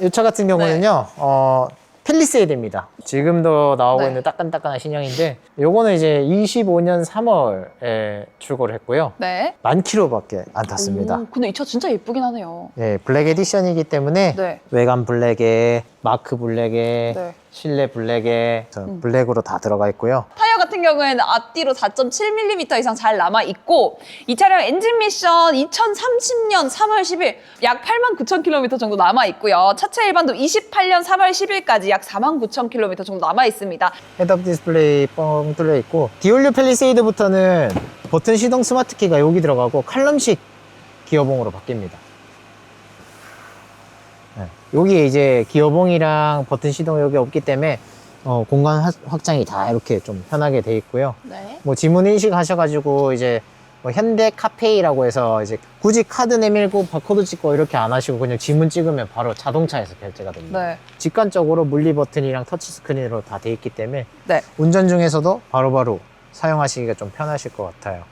이 차 같은 경우는요, 어, 펠리세이드입니다. 지금도 나오고 네. 있는 따끈따끈한 신형인데, 요거는 이제 25년 3월에 출고를 했고요. 네. 만 킬로밖에 안 탔습니다. 오, 근데 이 차 진짜 예쁘긴 하네요. 예, 블랙 에디션이기 때문에 네. 외관 블랙에 마크 블랙에 네. 실내 블랙에 저 블랙으로 다 들어가 있고요. 타이어 같은 경우에는 앞뒤로 4.7mm 이상 잘 남아 있고 이 차량 엔진 미션 2030년 3월 10일 약 89,000km 정도 남아 있고요. 차체 일반도 28년 3월 10일까지 약 49,000km 정도 남아 있습니다. 헤드업 디스플레이 뻥 뚫려 있고 디올류 펠리세이드부터는 버튼 시동 스마트 키가 여기 들어가고 칼럼식 기어봉으로 바뀝니다. 네. 여기에 이제 기어봉이랑 버튼 시동 여기 없기 때문에 어, 공간 확- 확장이 다 이렇게 좀 편하게 돼 있고요. 네. 뭐 지문 인식 하셔가지고 이제 뭐 현대 카페이라고 해서 이제 굳이 카드 내밀고 바코드 찍고 이렇게 안 하시고 그냥 지문 찍으면 바로 자동차에서 결제가 됩니다. 네. 직관적으로 물리 버튼이랑 터치 스크린으로 다 돼 있기 때문에 네. 운전 중에서도 바로바로 사용하시기가 좀 편하실 것 같아요.